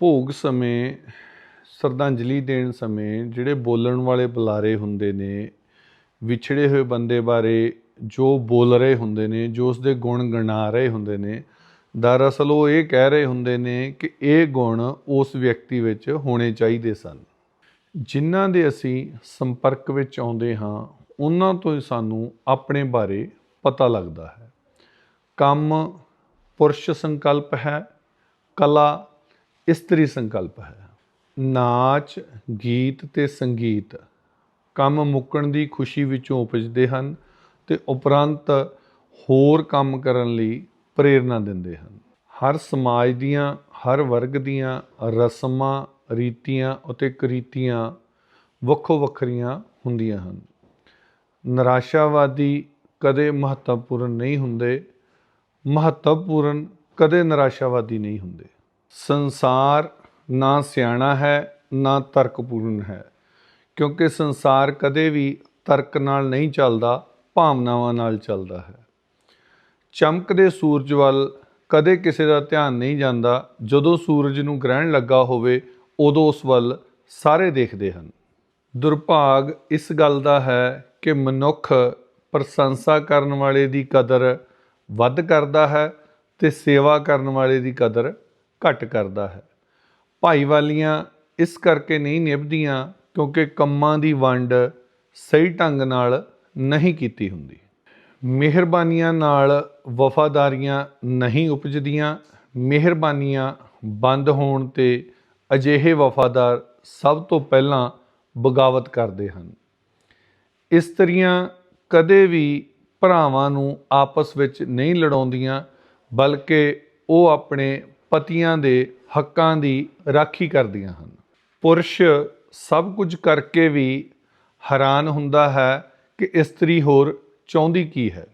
ਭੋਗ ਸਮੇਂ, ਸ਼ਰਧਾਂਜਲੀ ਦੇਣ ਸਮੇਂ ਜਿਹੜੇ ਬੋਲਣ ਵਾਲੇ ਬੁਲਾਰੇ ਹੁੰਦੇ ਨੇ, ਵਿਛੜੇ ਹੋਏ ਬੰਦੇ ਬਾਰੇ ਜੋ ਬੋਲ ਰਹੇ ਹੁੰਦੇ ਨੇ, ਜੋ ਉਸਦੇ ਗੁਣ ਗਣਾ ਰਹੇ ਹੁੰਦੇ ਨੇ, ਦਰਅਸਲ ਉਹ ਇਹ ਕਹਿ ਰਹੇ ਹੁੰਦੇ ਨੇ ਕਿ ਇਹ ਗੁਣ ਉਸ ਵਿਅਕਤੀ ਵਿੱਚ ਹੋਣੇ ਚਾਹੀਦੇ ਸਨ। ਜਿਨ੍ਹਾਂ ਦੇ ਅਸੀਂ ਸੰਪਰਕ ਵਿੱਚ ਆਉਂਦੇ ਹਾਂ, ਉਹਨਾਂ ਤੋਂ ਹੀ ਸਾਨੂੰ ਆਪਣੇ ਬਾਰੇ ਪਤਾ ਲੱਗਦਾ ਹੈ। ਕੰਮ ਪੁਰਸ਼ ਸੰਕਲਪ ਹੈ, ਕਲਾ ਇਸਤਰੀ ਸੰਕਲਪ ਹੈ। ਨਾਚ, ਗੀਤ ਤੇ ਸੰਗੀਤ ਕੰਮ ਮੁੱਕਣ ਦੀ ਖੁਸ਼ੀ ਵਿੱਚੋਂ ਉਪਜਦੇ ਹਨ ਤੇ ਉਪਰੰਤ ਹੋਰ ਕੰਮ ਕਰਨ ਲਈ ਪ੍ਰੇਰਣਾ ਦਿੰਦੇ ਹਨ। ਹਰ ਸਮਾਜ ਦੀਆਂ, ਹਰ ਵਰਗ ਦੀਆਂ ਰਸਮਾਂ, ਰੀਤੀਆਂ ਅਤੇ ਕਰੀਤੀਆਂ ਵੱਖੋ ਵੱਖਰੀਆਂ ਹੁੰਦੀਆਂ ਹਨ। ਨਿਰਾਸ਼ਾਵਾਦੀ ਕਦੇ ਮਹੱਤਵਪੂਰਨ ਨਹੀਂ ਹੁੰਦੇ, ਮਹੱਤਵਪੂਰਨ ਕਦੇ ਨਿਰਾਸ਼ਾਵਾਦੀ ਨਹੀਂ ਹੁੰਦੇ। ਸੰਸਾਰ ਨਾ ਸਿਆਣਾ ਹੈ, ਨਾ ਤਰਕਪੂਰਨ ਹੈ। ਕਿਉਂਕਿ ਸੰਸਾਰ ਕਦੇ ਵੀ ਤਰਕ ਨਾਲ ਨਹੀਂ ਚੱਲਦਾ, ਭਾਵਨਾਵਾਂ ਨਾਲ ਚੱਲਦਾ ਹੈ। ਚਮਕਦੇ ਸੂਰਜ ਵੱਲ ਕਦੇ ਕਿਸੇ ਦਾ ਧਿਆਨ ਨਹੀਂ ਜਾਂਦਾ। ਜਦੋਂ ਸੂਰਜ ਨੂੰ ਗ੍ਰਹਿਣ ਲੱਗਾ ਹੋਵੇ, ਉਦੋਂ ਉਸ ਵੱਲ ਸਾਰੇ ਦੇਖਦੇ ਹਨ। ਦੁਰਭਾਗ ਇਸ ਗੱਲ ਦਾ ਹੈ ਕਿ ਮਨੁੱਖ ਪ੍ਰਸ਼ੰਸਾ ਕਰਨ ਵਾਲੇ ਦੀ ਕਦਰ ਵੱਧ ਕਰਦਾ ਹੈ ਤੇ ਸੇਵਾ ਕਰਨ ਵਾਲੇ ਦੀ ਕਦਰ ਘੱਟ ਕਰਦਾ ਹੈ। ਭਾਈਵਾਲੀਆਂ ਇਸ ਕਰਕੇ ਨਹੀਂ ਨਿਭਦੀਆਂ ਕਿਉਂਕਿ ਕੰਮਾਂ ਦੀ ਵੰਡ ਸਹੀ ਢੰਗ ਨਾਲ ਨਹੀਂ ਕੀਤੀ ਹੁੰਦੀ। ਮਿਹਰਬਾਨੀਆਂ ਨਾਲ ਵਫਾਦਾਰੀਆਂ ਨਹੀਂ ਉਪਜਦੀਆਂ। ਮਿਹਰਬਾਨੀਆਂ ਬੰਦ ਹੋਣ ਤੇ ਅਜਿਹੇ ਵਫਾਦਾਰ ਸਭ ਤੋਂ ਪਹਿਲਾਂ ਬਗਾਵਤ ਕਰਦੇ ਹਨ। ਇਸਤਰੀਆਂ ਕਦੇ ਵੀ ਭਰਾਵਾਂ ਨੂੰ ਆਪਸ ਵਿੱਚ ਨਹੀਂ ਲੜਾਉਂਦੀਆਂ, ਬਲਕਿ ਉਹ ਆਪਣੇ ਪਤੀਆਂ ਦੇ ਹੱਕਾਂ ਦੀ ਰਾਖੀ ਕਰਦੀਆਂ ਹਨ। ਪੁਰਸ਼ ਸਭ ਕੁਝ ਕਰਕੇ ਵੀ ਹੈਰਾਨ ਹੁੰਦਾ ਹੈ ਕਿ ਇਸਤਰੀ ਹੋਰ ਚਾਹੁੰਦੀ ਕੀ ਹੈ।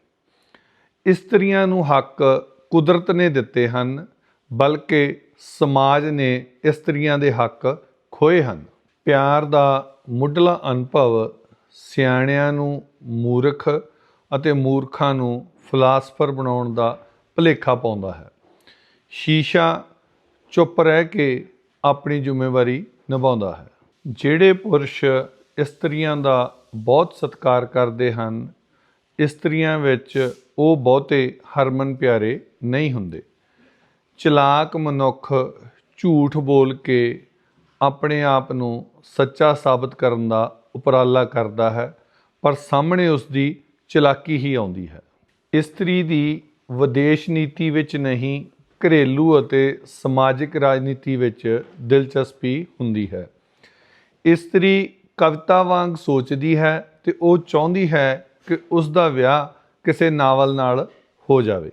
ਇਸਤਰੀਆਂ ਨੂੰ ਹੱਕ ਕੁਦਰਤ ਨੇ ਦਿੱਤੇ ਹਨ, ਬਲਕਿ ਸਮਾਜ ਨੇ ਇਸਤਰੀਆਂ ਦੇ ਹੱਕ ਖੋਏ ਹਨ। ਪਿਆਰ ਦਾ ਮੁੱਢਲਾ ਅਨੁਭਵ ਸਿਆਣਿਆਂ ਨੂੰ ਮੂਰਖ ਅਤੇ ਮੂਰਖਾਂ ਨੂੰ ਫਲਾਸਫਰ ਬਣਾਉਣ ਦਾ ਭੁਲੇਖਾ ਪਾਉਂਦਾ ਹੈ। ਸ਼ੀਸ਼ਾ ਚੁੱਪ ਰਹਿ ਕੇ ਆਪਣੀ ਜ਼ਿੰਮੇਵਾਰੀ ਨਿਭਾਉਂਦਾ ਹੈ। ਜਿਹੜੇ ਪੁਰਸ਼ ਇਸਤਰੀਆਂ ਦਾ ਬਹੁਤ ਸਤਿਕਾਰ ਕਰਦੇ ਹਨ, ਇਸਤਰੀਆਂ ਵਿੱਚ ਉਹ ਬਹੁਤੇ ਹਰਮਨ ਪਿਆਰੇ ਨਹੀਂ ਹੁੰਦੇ। ਚਲਾਕ ਮਨੁੱਖ ਝੂਠ ਬੋਲ ਕੇ ਆਪਣੇ ਆਪ ਨੂੰ ਸੱਚਾ ਸਾਬਤ ਕਰਨ ਦਾ ਉਪਰਾਲਾ ਕਰਦਾ ਹੈ, ਪਰ ਸਾਹਮਣੇ ਉਸ ਦੀ ਚਲਾਕੀ ਹੀ ਆਉਂਦੀ ਹੈ। ਇਸਤਰੀ ਦੀ ਵਿਦੇਸ਼ ਨੀਤੀ ਵਿੱਚ ਨਹੀਂ ਘਰੇਲੂ ਅਤੇ ਸਮਾਜਿਕ ਰਾਜਨੀਤੀ ਵਿੱਚ ਦਿਲਚਸਪੀ ਹੁੰਦੀ ਹੈ। ਇਸਤਰੀ ਕਵਿਤਾ ਵਾਂਗ ਸੋਚਦੀ ਹੈ ਤੇ ਉਹ ਚਾਹੁੰਦੀ ਹੈ ਕਿ ਉਸ ਦਾ ਵਿਆਹ ਕਿਸੇ ਨਾਵਲ ਨਾਲ ਹੋ ਜਾਵੇ।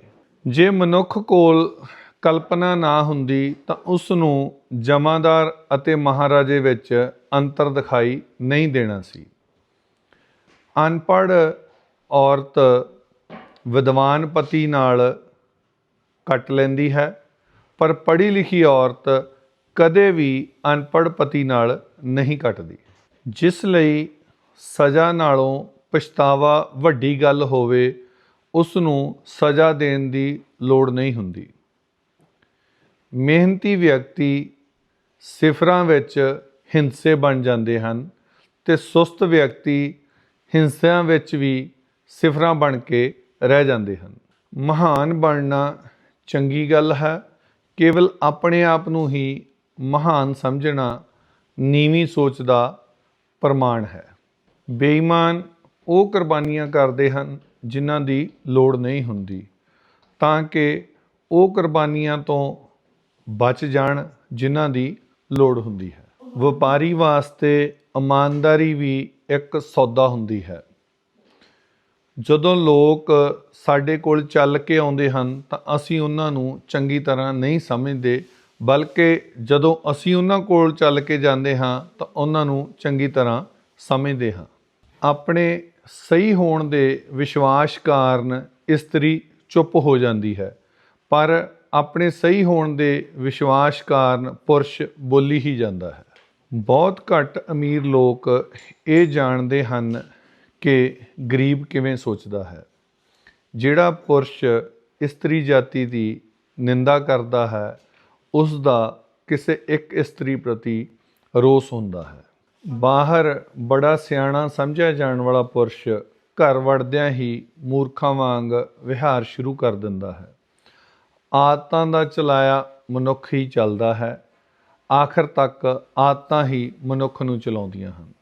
ਜੇ ਮਨੁੱਖ ਕੋਲ ਕਲਪਨਾ ਨਾ ਹੁੰਦੀ ਤਾਂ ਉਸ ਨੂੰ ਜਮਾਦਾਰ ਅਤੇ ਮਹਾਰਾਜੇ ਵਿੱਚ ਅੰਤਰ ਦਿਖਾਈ ਨਹੀਂ ਦੇਣਾ ਸੀ। ਅਨਪੜ੍ਹ ਔਰਤ ਵਿਦਵਾਨ ਪਤੀ ਨਾਲ ਕੱਟ ਲੈਂਦੀ ਹੈ, ਪਰ ਪੜ੍ਹੀ ਲਿਖੀ ਔਰਤ ਕਦੇ ਵੀ ਅਨਪੜ੍ਹ ਪਤੀ ਨਾਲ ਨਹੀਂ ਕੱਟਦੀ। ਜਿਸ ਲਈ ਸਜ਼ਾ ਨਾਲੋਂ ਪਛਤਾਵਾ ਵੱਡੀ ਗੱਲ ਹੋਵੇ ਉਸ ਨੂੰ ਸਜ਼ਾ ਦੇਣ ਦੀ ਲੋੜ ਨਹੀਂ ਹੁੰਦੀ। ਮਿਹਨਤੀ ਵਿਅਕਤੀ ਸਿਫਰਾਂ ਵਿੱਚ ਹਿੰਸੇ ਬਣ ਜਾਂਦੇ ਹਨ ਤੇ ਸੁਸਤ ਵਿਅਕਤੀ ਹਿੰਸਿਆਂ ਵਿੱਚ ਵੀ ਸਿਫਰਾਂ ਬਣ ਕੇ ਰਹਿ ਜਾਂਦੇ ਹਨ। ਮਹਾਨ ਬਣਨਾ ਚੰਗੀ ਗੱਲ ਹੈ। ਕੇਵਲ ਆਪਣੇ ਆਪ ਨੂੰ ਹੀ ਮਹਾਨ ਸਮਝਣਾ ਨੀਵੀਂ ਸੋਚ ਦਾ ਪ੍ਰਮਾਣ ਹੈ। ਬੇਈਮਾਨ ਉਹ ਕੁਰਬਾਨੀਆਂ ਕਰਦੇ ਹਨ ਜਿਨ੍ਹਾਂ ਦੀ ਲੋੜ ਨਹੀਂ ਹੁੰਦੀ। ਤਾਂ ਕਿ ਉਹ ਕੁਰਬਾਨੀਆਂ ਤੋਂ ਬਚ ਜਾਣ ਜਿਨ੍ਹਾਂ ਦੀ ਲੋੜ ਹੁੰਦੀ ਹੈ। ਵਪਾਰੀ ਵਾਸਤੇ ਇਮਾਨਦਾਰੀ ਵੀ ਇੱਕ ਸੌਦਾ ਹੁੰਦੀ ਹੈ। ਜਦੋਂ ਲੋਕ ਸਾਡੇ ਕੋਲ ਚੱਲ ਕੇ ਆਉਂਦੇ ਹਨ ਤਾਂ ਅਸੀਂ ਉਹਨਾਂ ਨੂੰ ਚੰਗੀ ਤਰ੍ਹਾਂ ਨਹੀਂ ਸਮਝਦੇ, ਬਲਕਿ ਜਦੋਂ ਅਸੀਂ ਉਹਨਾਂ ਕੋਲ ਚੱਲ ਕੇ ਜਾਂਦੇ ਹਾਂ ਤਾਂ ਉਹਨਾਂ ਨੂੰ ਚੰਗੀ ਤਰ੍ਹਾਂ ਸਮਝਦੇ ਹਾਂ। ਆਪਣੇ ਸਹੀ ਹੋਣ ਦੇ ਵਿਸ਼ਵਾਸ ਕਾਰਨ ਇਸਤਰੀ ਚੁੱਪ ਹੋ ਜਾਂਦੀ ਹੈ, ਪਰ ਆਪਣੇ ਸਹੀ ਹੋਣ ਦੇ ਵਿਸ਼ਵਾਸ ਕਾਰਨ ਪੁਰਸ਼ ਬੋਲੀ ਹੀ ਜਾਂਦਾ ਹੈ। ਬਹੁਤ ਘੱਟ ਅਮੀਰ ਲੋਕ ਇਹ ਜਾਣਦੇ ਹਨ ਕਿ ਗਰੀਬ ਕਿਵੇਂ ਸੋਚਦਾ ਹੈ? ਜਿਹੜਾ ਪੁਰਸ਼ ਇਸਤਰੀ ਜਾਤੀ ਦੀ ਨਿੰਦਾ ਕਰਦਾ ਹੈ ਉਸ ਦਾ ਕਿਸੇ ਇੱਕ ਇਸਤਰੀ ਪ੍ਰਤੀ ਰੋਸ ਹੁੰਦਾ ਹੈ। ਬਾਹਰ ਬੜਾ ਸਿਆਣਾ ਸਮਝਿਆ ਜਾਣ ਵਾਲਾ ਪੁਰਸ਼ ਘਰ ਵੜਦਿਆਂ ਹੀ ਮੂਰਖਾਂ ਵਾਂਗ ਵਿਹਾਰ ਸ਼ੁਰੂ ਕਰ ਦਿੰਦਾ ਹੈ। ਆਦਤਾਂ ਦਾ ਚਲਾਇਆ ਮਨੁੱਖ ਹੀ ਚੱਲਦਾ ਹੈ। ਆਖਰ ਤੱਕ ਆਦਤਾਂ ਹੀ ਮਨੁੱਖ ਨੂੰ ਚਲਾਉਂਦੀਆਂ ਹਨ।